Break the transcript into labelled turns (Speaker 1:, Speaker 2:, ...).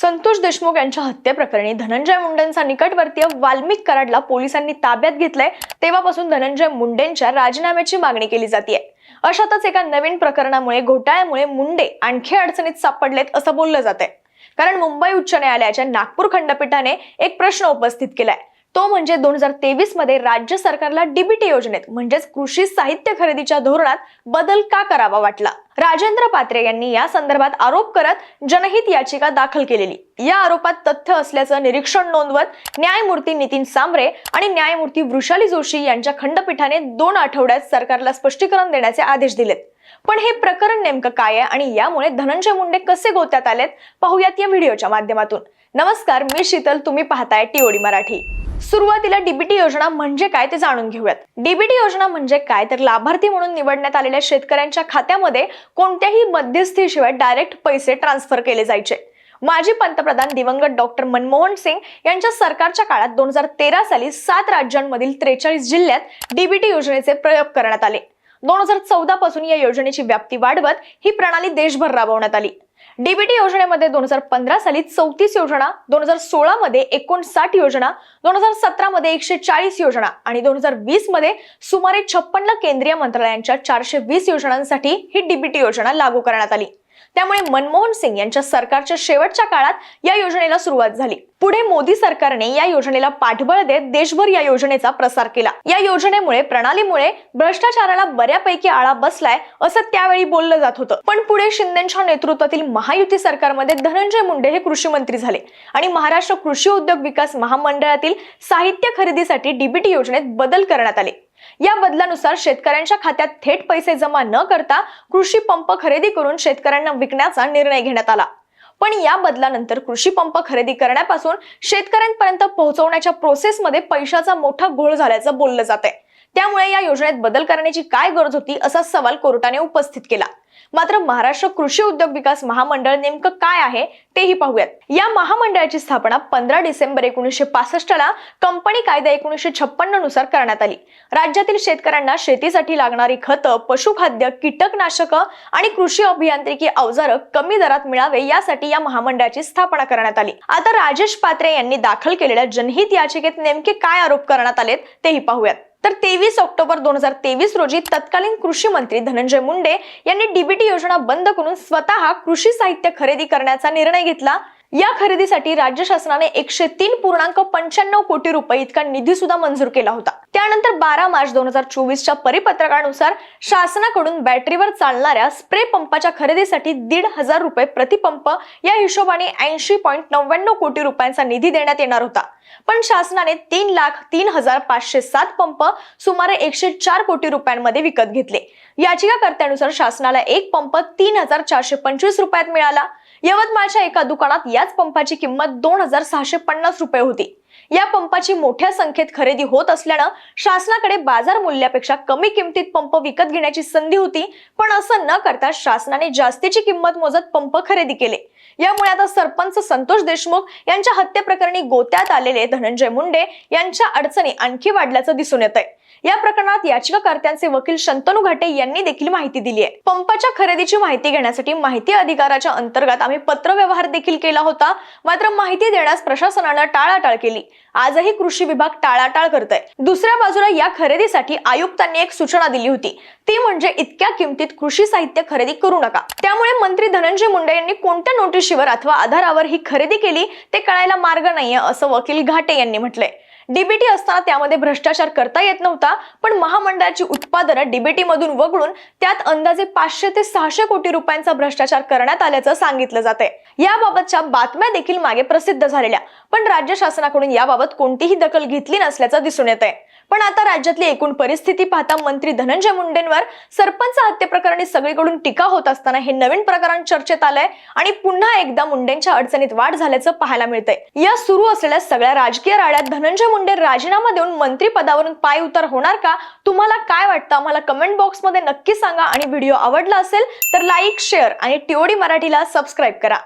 Speaker 1: संतोष देशमुख यांच्या हत्येप्रकरणी धनंजय मुंडेंचा निकटवर्तीय वाल्मिक कराडला पोलिसांनी ताब्यात घेतलंय. तेव्हापासून धनंजय मुंडेंच्या राजीनाम्याची मागणी केली जाते अशातच एका नवीन प्रकरणामुळे घोटाळ्यामुळे मुंडे आणखी अडचणीत सापडलेत असं बोललं जात कारण मुंबई उच्च न्यायालयाच्या नागपूर खंडपीठाने एक प्रश्न उपस्थित केलाय. तो म्हणजे दोन हजार तेवीसमध्ये राज्य सरकारला डीबीटी योजनेत म्हणजेच कृषी साहित्य खरेदीच्या धोरणात बदल का करावा वाटला? राजेंद्र पात्रे यांनी या संदर्भात आरोप करत जनहित याचिका दाखल केलेली. या आरोपात तथ्य असल्याचं निरीक्षण नोंदवत न्यायमूर्ती नितीन सांबरे आणि न्यायमूर्ती वृषाली जोशी यांच्या खंडपीठाने दोन आठवड्यात सरकारला स्पष्टीकरण देण्याचे आदेश दिलेत. पण हे प्रकरण नेमकं काय आहे आणि यामुळे धनंजय मुंडे कसे गोत्यात आलेत पाहूयात या व्हिडिओच्या माध्यमातून. नमस्कार मी शीतल तुम्ही पाहताय टीओडी मराठी. सुरुवातीला डीबीटी योजना म्हणजे काय ते जाणून घेऊयात. डीबीटी योजना म्हणजे काय? तर लाभार्थी म्हणून निवडण्यात आलेल्या शेतकऱ्यांच्या खात्यामध्ये कोणत्याही मध्यस्थीशिवाय डायरेक्ट पैसे ट्रान्सफर केले जायचे. माजी पंतप्रधान दिवंगत डॉक्टर मनमोहन सिंग यांच्या सरकारच्या काळात दोन हजार तेरा साली सात राज्यांमधील त्रेचाळीस जिल्ह्यात डीबीटी योजनेचे प्रयोग करण्यात आले. दोन हजार चौदा पासून या योजनेची व्याप्ती वाढवत ही प्रणाली देशभर राबवण्यात आली. डीबीटी योजनेमध्ये दोन हजार पंधरा साली चौतीस योजना दोन हजार सोळा मध्ये एकोणसाठ योजना दोन हजार सतरा मध्ये एकशे चाळीस योजना आणि दोन हजार वीसमध्ये सुमारे छप्पन्न केंद्रीय मंत्रालयांच्या चारशे वीस योजनांसाठी ही डीबीटी योजना लागू करण्यात आली. त्यामुळे मनमोहन सिंग यांच्या सरकारच्या शेवटच्या काळात या योजनेला सुरुवात झाली. पुढे मोदी सरकारने या योजनेला पाठबळ देत देशभर या योजनेचा प्रसार केला. या योजनेमुळे प्रणालीमुळे भ्रष्टाचाराला बऱ्यापैकी आळा बसलाय असं त्यावेळी बोललं जात होतं. पण पुढे शिंदेच्या नेतृत्वातील महायुती सरकारमध्ये धनंजय मुंडे हे कृषी मंत्री झाले. आणि महाराष्ट्र कृषी उद्योग विकास महामंडळातील साहित्य खरेदीसाठी डीबीटी योजनेत बदल करण्यात आले. या बदलानुसार शेतकऱ्यांच्या खात्यात थेट पैसे जमा न करता कृषी पंप खरेदी करून शेतकऱ्यांना विकण्याचा निर्णय घेण्यात आला. पण या बदलानंतर कृषी पंप खरेदी करण्यापासून शेतकऱ्यांपर्यंत पोहोचवण्याच्या प्रोसेसमध्ये पैशाचा मोठा घोळ झाल्याचं बोललं जात आहे त्यामुळे या योजनेत बदल करण्याची काय गरज होती असा सवाल कोर्टाने उपस्थित केला. मात्र महाराष्ट्र कृषी उद्योग विकास महामंडळ नेमकं काय आहे तेही पाहूयात. या महामंडळाची स्थापना पंधरा डिसेंबर एकोणीसशे पासष्ट ला कंपनी कायदा एकोणीसशे छप्पन्ननुसार करण्यात आली. राज्यातील शेतकऱ्यांना शेतीसाठी लागणारी खतं पशुखाद्य कीटकनाशकं आणि कृषी अभियांत्रिकी अवजारं कमी दरात मिळावे यासाठी या महामंडळाची स्थापना करण्यात आली. आता राजेश पात्रे यांनी दाखल केलेल्या जनहित याचिकेत नेमके काय आरोप करण्यात आलेत तेही पाहूयात. तर तेवीस ऑक्टोबर दोन हजार तेवीस रोजी तत्कालीन कृषी मंत्री धनंजय मुंडे यांनी डीबीटी योजना बंद करून स्वतः कृषी साहित्य खरेदी करण्याचा निर्णय घेतला. या खरेदीसाठी राज्य शासनाने एकशे तीन पूर्णांक पंच्याण्णव कोटी रुपये इतका निधी सुद्धा मंजूर केला होता. त्यानंतर बारा मार्च दोन हजार चोवीसच्या परिपत्रकानुसार शासनाकडून बॅटरीवर चालणाऱ्या स्प्रे पंपाच्या खरेदीसाठी दीड हजार रुपये प्रतिपंप या हिशोबाने ऐंशी पॉईंट नव्याण्णव कोटी रुपयांचा निधी देण्यात येणार होता. पण शासनाने तीन लाख तीन हजार पाचशे सात पंप सुमारे एकशे चार कोटी रुपयांमध्ये विकत घेतले. याचिकाकर्त्यानुसार शासनाला एक पंप तीन हजार चारशे पंचवीस रुपयात मिळाला. यवतमाळच्या एका दुकानात याच पंपाची किंमत दोन हजार सहाशे पन्नास रुपये होती. या पंपाची मोठ्या संख्येत खरेदी होत असल्यानं शासनाकडे बाजार मूल्यापेक्षा कमी किमतीत पंप विकत घेण्याची संधी होती पण असं न करता शासनाने जास्तीची किंमत मोजत पंप खरेदी केले. यामुळे आता सरपंच संतोष देशमुख यांच्या हत्येप्रकरणी गोत्यात आलेले धनंजय मुंडे यांच्या अडचणी आणखी वाढल्याचं दिसून येत आहे या प्रकरणात याचिकाकर्त्यांचे वकील शंतनू घाटे यांनी देखील माहिती दिली आहे. पंपाच्या खरेदीची माहिती घेण्यासाठी माहिती अधिकाराच्या अंतर्गत आम्ही पत्रव्यवहार देखील केला होता. मात्र माहिती देण्यास प्रशासनानं टाळाटाळ केली. आजही कृषी विभाग टाळाटाळ करत आहे दुसऱ्या बाजूला या खरेदीसाठी आयुक्तांनी एक सूचना दिली होती. ती म्हणजे इतक्या किमतीत कृषी साहित्य खरेदी करू नका. त्यामुळे मंत्री धनंजय मुंडे यांनी कोणत्या नोटीशीवर अथवा आधारावर ही खरेदी केली ते कळायला मार्ग नाहीये असं वकील घाटे यांनी म्हटलंय. डीबीटी असताना त्यामध्ये भ्रष्टाचार करता येत नव्हता पण महामंडळाची उत्पादनं डीबीटी मधून वगळून त्यात अंदाजे पाचशे ते सहाशे कोटी रुपयांचा भ्रष्टाचार करण्यात आल्याचं सांगितलं जात आहे याबाबतच्या बातम्या देखील मागे प्रसिद्ध झालेल्या पण राज्य शासनाकडून याबाबत कोणतीही दखल घेतली नसल्याचं दिसून येत आहे पण आता राज्यातली एकूण परिस्थिती पाहता मंत्री धनंजय मुंडेंवर सरपंच हत्येप्रकरणी सगळीकडून टीका होत असताना हे नवीन प्रकरण चर्चेत आलंय आणि पुन्हा एकदा मुंडेंच्या अडचणीत वाढ झाल्याचं पाहायला मिळतंय. या सुरू असलेल्या सगळ्या राजकीय राड्यात धनंजय मुंडे राजीनामा देऊन मंत्री पदावरून पाय उतार होणार का? तुम्हाला काय वाटतं? आम्हाला कमेंट बॉक्समध्ये नक्की सांगा आणि व्हिडिओ आवडला असेल तर लाईक शेअर आणि टीओडी मराठीला सबस्क्राईब करा.